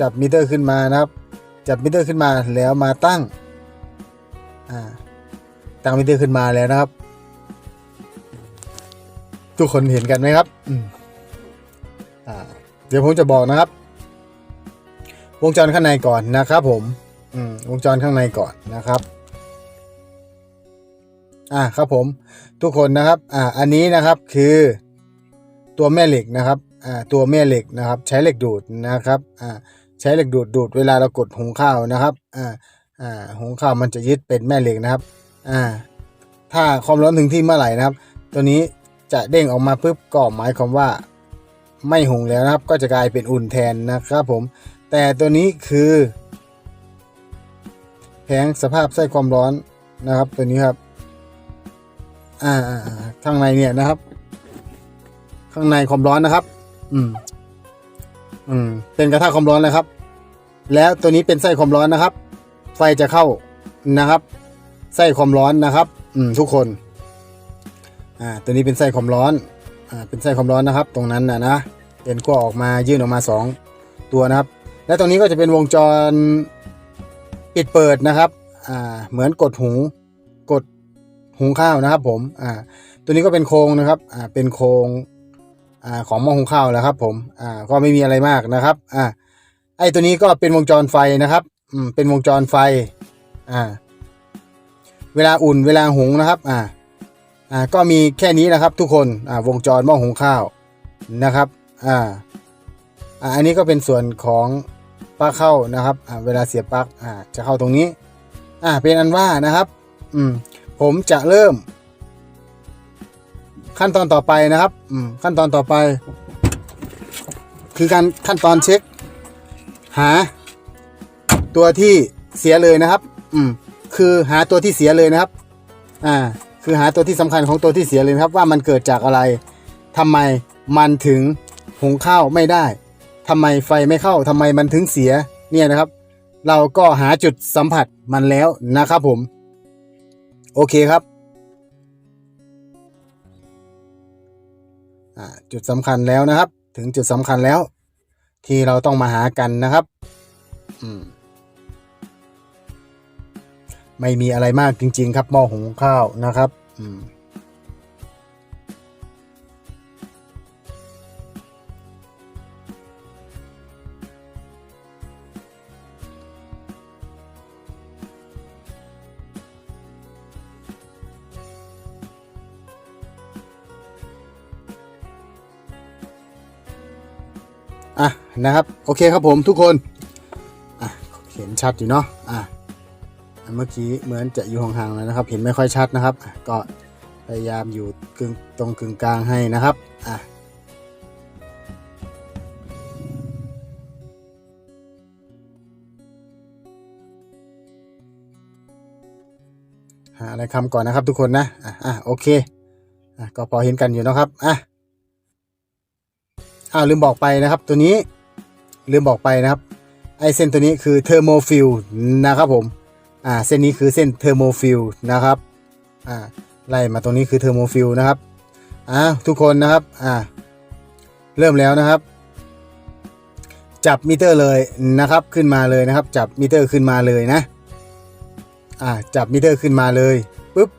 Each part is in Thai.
จับมิเตอร์ขึ้นมานะครับ จับมิเตอร์ขึ้นมาแล้วมาตั้งอ่าตั้งมิเตอร์ขึ้นมาแล้วนะครับ ทุกคนเห็นกันไหมครับอืมอ่าเดี๋ยวผมจะบอกนะครับ วงจรข้างในก่อนนะครับผมอืมวงจรข้างในก่อนนะครับอ่าครับผมทุกคนนะครับอ่าอันนี้นะครับคือตัวแม่เหล็กนะครับอ่าตัวแม่เหล็กนะครับ ใช้เหล็กดูดนะครับอ่า ใช้เหล็กดูดดูดเวลาเรากดหุงข้าวนะครับอ่าอ่าหุงข้าวมันจะยึดเป็นแม่เหล็กนะครับอ่าถ้าความร้อนถึงที่เมื่อไหร่นะครับ ตัวนี้จะเด้งออกมาปุ๊บก็หมายความว่าไม่หุงแล้วนะครับ ก็จะกลายเป็นอุ่นแทนนะครับผม แต่ตัวนี้คือแผงสภาพไส้ความร้อนนะครับ ตัวนี้ครับ อ่าอ่าอ่าข้างในเนี่ยนะครับ ข้างในความร้อนนะครับ อืม อืมเป็นกระทะความร้อนนะครับ แล้วตัวนี้เป็นไส้ความร้อนนะครับ ไฟจะเข้านะครับ ไส้ความร้อนนะครับ อืมทุกคน อ่า ตัวนี้เป็นไส้ความร้อน อ่า เป็นไส้ความร้อนนะครับ ตรงนั้นนะนะเป็นขั้วออกมายื่นออกมาสองตัวนะครับ และตรงนี้ก็จะเป็นวงจรปิดเปิดนะครับ อ่า เหมือนกดหูกดหุงข้าวนะครับ ผม อ่า ตัวนี้ก็เป็นโครงนะครับ อ่า เป็นโครง อ่าของหม้อหุงข้าวแล้วครับ ผมอ่าก็ไม่มีอะไรมากนะครับอ่าไอตัวนี้ก็เป็นวงจรไฟนะครับอืมเป็นวงจรไฟอ่าเวลาอุ่นเวลาหุงนะครับอ่าอ่าก็มีแค่นี้นะครับทุกคนอ่าวงจรหม้อหุงข้าวนะครับอ่าอ่าอันนี้ก็เป็นส่วนของปลั๊กเข้านะครับอ่าเวลาเสียบปลั๊กอ่าจะเข้าตรงนี้อ่าเป็นอันว่านะครับอืมผมจะเริ่ม ขั้นตอนต่อไปนะครับอืมขั้นตอนต่อไป คือการขั้นตอนเช็ค หา ตัวที่เสียเลยนะครับ อืมคือหาตัวที่เสียเลยนะครับ อ่า คือหาตัวที่สำคัญของตัวที่เสียเลยครับ ว่ามันเกิดจากอะไรทำไมมันถึงหุงข้าวไม่ได้ทำไมไฟไม่เข้าทำไมมันถึงเสีย เนี่ยนะครับ เราก็หาจุดสัมผัสมันแล้วนะครับผม โอเคครับ จุดสำคัญแล้วนะครับ ถึงจุดสำคัญแล้ว ที่เราต้องมาหากันนะครับมไม่มีอะไรมากจริง ๆ ครับหม้อหุงข้าวนะครับ อืม อะนะครับโอเคครับผมทุกคนอะเห็นชัดอยู่เนาะอะเมื่อกี้เหมือนจะอยู่ห่างๆแล้วนะครับ เห็นไม่ค่อยชัดนะครับ ก็พยายามอยู่กึ่งตรงกึ่งกลางให้นะครับอะหาอะไรคำก่อนนะครับทุกคนนะอะอะโอเคอะก็พอเห็นกันอยู่นะครับอะ อ้าวลืมบอกไปนะครับตัวนี้ลืมบอกไปนะครับไอเส้นตัวนี้คือเทอร์โมฟิลนะครับผมอ่าเส้นนี้คือเส้นเทอร์โมฟิลนะครับอ่าไล่มาตรงนี้คือเทอร์โมฟิลนะครับอ่าทุกคนนะครับอ่าเริ่มแล้วนะครับ จับมิเตอร์เลยนะครับขึ้นมาเลยนะครับ จับมิเตอร์ขึ้นมาเลยนะอ่าจับมิเตอร์ขึ้นมาเลยปุ๊บ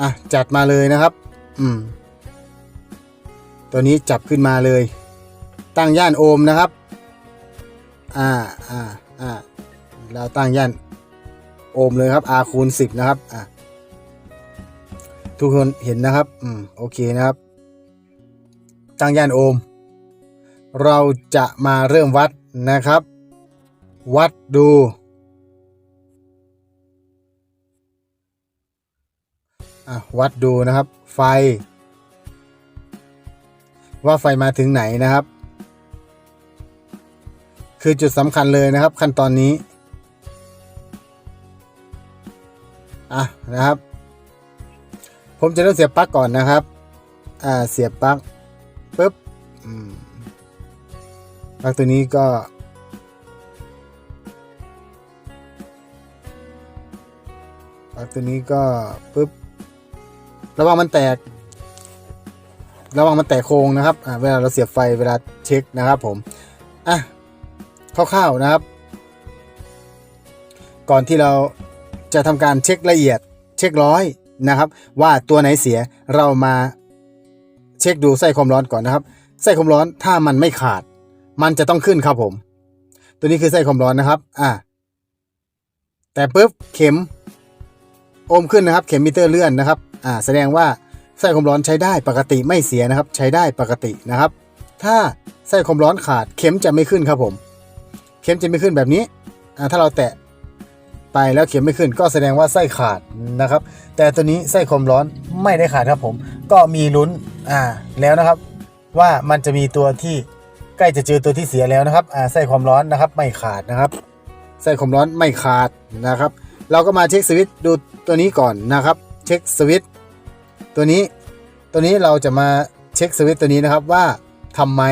อะจัดมาเลยนะครับ อืม ตัวนี้จับขึ้นมาเลย ตั้งย่านโอห์มนะครับ อ่าอ่าอ่าเราตั้งย่านโอห์มเลยครับ R คูณ10 นะครับอ่าทุกคนเห็นนะครับ อืม โอเคนะครับ ตั้งย่านโอห์ม เราจะมาเริ่มวัดนะครับ วัดดู อะ วัดดูนะครับ ไฟ ว่าไฟมาถึงไหนนะครับ คือจุดสำคัญเลยนะครับ ขั้นตอนนี้อะนะครับ ผมจะเริ่มเสียบปลั๊กก่อนนะครับอ่าเสียบปลั๊กปุ๊บปลั๊กตัวนี้ก็ปลั๊กตัวนี้ก็ปุ๊บระวังมันแตก ระวังมันแตกโครงนะครับเวลาเราเสียบไฟเวลาเช็คนะครับผมอะคร่าวๆนะครับ ก่อนที่เราจะทำการเช็คละเอียดเช็คร้อยนะครับ ว่าตัวไหนเสียเรามาเช็คดูไส้ความร้อนก่อนนะครับไส้ความร้อนถ้ามันไม่ขาด มันจะต้องขึ้นครับผม ตัวนี้คือไส้ความร้อนนะครับอ่าแต่ปุ๊บเข็มโอมขึ้นนะครับ เข็มมิเตอร์เลื่อนนะครับ อ่า แสดงว่า ไส้ความร้อนใช้ได้ปกติไม่เสียนะครับ ใช้ได้ปกตินะครับ ถ้าไส้ความร้อนขาดเข็มจะไม่ขึ้นครับผม เข็มจะไม่ขึ้นแบบนี้อ่าถ้าเราแตะไปแล้วเข็มไม่ขึ้นก็แสดงว่าไส้ขาดนะครับ แต่ตัวนี้ไส้ความร้อนไม่ได้ขาดครับผม ก็มีลุ้นอ่าแล้วนะครับ ว่ามันจะมีตัวที่ใกล้จะเจอตัวที่เสียแล้วนะครับอ่าไส้ความร้อนนะครับไม่ขาดนะครับไส้ความร้อนไม่ขาดนะครับ เราก็มาเช็คสวิตช์ดูตัวนี้ก่อนนะครับ เช็คสวิตช์ ตัวนี้ตัวนี้เราจะมาเช็คสวิตตัวนี้นะครับว่าทำไม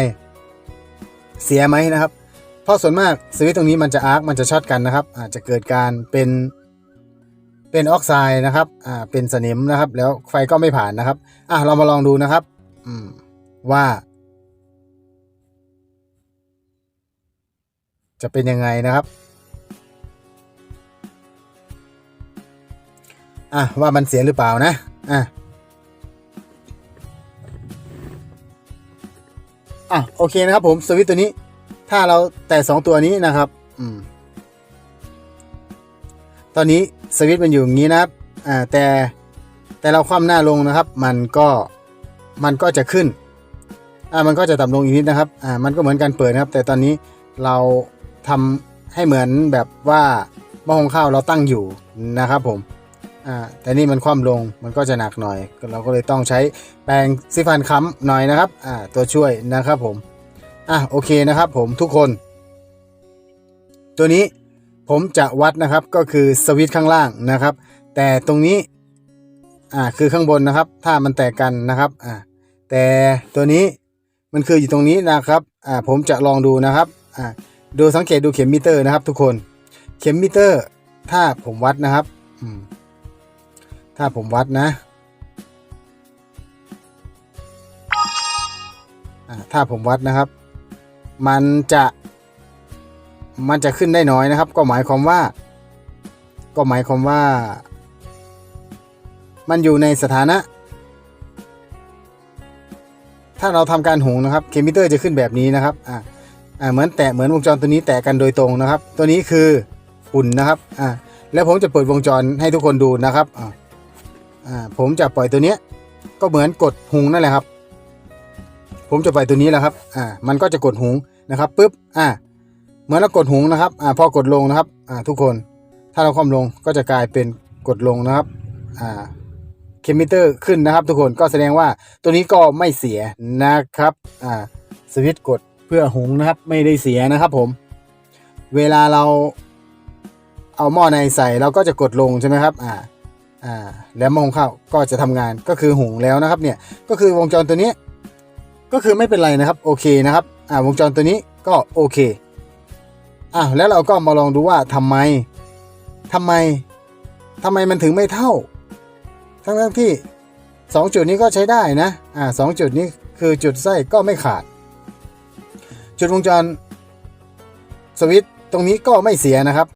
เสียไหมนะครับ เพราะส่วนมากสวิตตรงนี้มันจะอาร์คมันจะช็อตกันนะครับ อาจจะเกิดการเป็นเป็นออกไซด์นะครับอ่าเป็นสนิมนะครับ แล้วไฟก็ไม่ผ่านนะครับอะเรามาลองดูนะครับอืมว่า จะเป็นยังไงนะครับอะว่ามันเสียหรือเปล่านะอะ อะโอเคนะครับผมสวิตตัวนี้ ถ้าเราแต่สองตัวนี้นะครับ อืม ตอนนี้สวิตมันอยู่อย่างนี้นะครับ อ่า แต่แต่เราคว่ำหน้าลงนะครับ มันก็มันก็จะขึ้น อ่า มันก็จะต่ำลงอีกนิดนะครับ อ่า มันก็เหมือนการเปิดนะครับ แต่ตอนนี้เราทำให้เหมือนแบบว่าหม้อหุงข้าวเราตั้งอยู่นะครับผม อ่าแต่นี่มันคว่ำลงมันก็จะหนักหน่อย เราก็เลยต้องใช้แปรงซีฟันค้ำหน่อยนะครับอ่าตัวช่วยนะครับผมอะโอเคนะครับผมทุกคน ตัวนี้ผมจะวัดนะครับก็คือสวิตช์ข้างล่างนะครับ แต่ตรงนี้อ่าคือข้างบนนะครับ ถ้ามันแตกกันนะครับอ่าแต่ตัวนี้มันคืออยู่ตรงนี้นะครับอ่าผมจะลองดูนะครับอ่าดูสังเกตดูเข็มมิเตอร์นะครับ ทุกคนเข็มมิเตอร์ ถ้าผมวัดนะครับอืม ถ้าผมวัดนะ ถ้าผมวัดนะครับ มันจะมันจะขึ้นได้น้อยนะครับ ก็หมายความว่า ก็หมายความว่า มันอยู่ในสถานะ ถ้าเราทำการหุงนะครับเคมิเตอร์จะขึ้นแบบนี้นะครับอ่าอ่าเหมือนแตะเหมือนวงจรตัวนี้แตะกันโดยตรงนะครับ ตัวนี้คืออุ่นนะครับอ่าแล้วผมจะเปิดวงจรให้ทุกคนดูนะครับอ่า ผมจะปล่อยตัวเนี้ยก็เหมือนกดหุงนั่นแหละครับ ผมจะปล่อยตัวนี้แหละครับอ่ามันก็จะกดหุงนะครับปุ๊บอ่าเหมือนเรากดหุงนะครับอ่าพอกดลงนะครับอ่าทุกคนถ้าเราคว่ำลงก็จะกลายเป็นกดลงนะครับอ่าเคมิเตอร์ขึ้นนะครับ ทุกคนก็แสดงว่าตัวนี้ก็ไม่เสียนะครับอ่าสวิตช์กดเพื่อหุงนะครับ ไม่ได้เสียนะครับผม เวลาเราเอาหม้อในใส่เราก็จะกดลงใช่ไหมครับอ่า อ่าแล้วมองข้าวก็จะทำงานก็คือหุงแล้วนะครับเนี่ยก็คือวงจรตัวนี้ ก็คือไม่เป็นไรนะครับโอเคนะครับอ่าวงจรตัวนี้ก็โอเคอะแล้วเราก็มาลองดูว่าทำไมทำไมทำไมมันถึงไม่เท่า ทั้งทั้งที่สองจุดนี้ก็ใช้ได้นะอ่าสองจุดนี้คือจุดไส้ก็ไม่ขาด จุดวงจรสวิตช์ตรงนี้ก็ไม่เสียนะครับ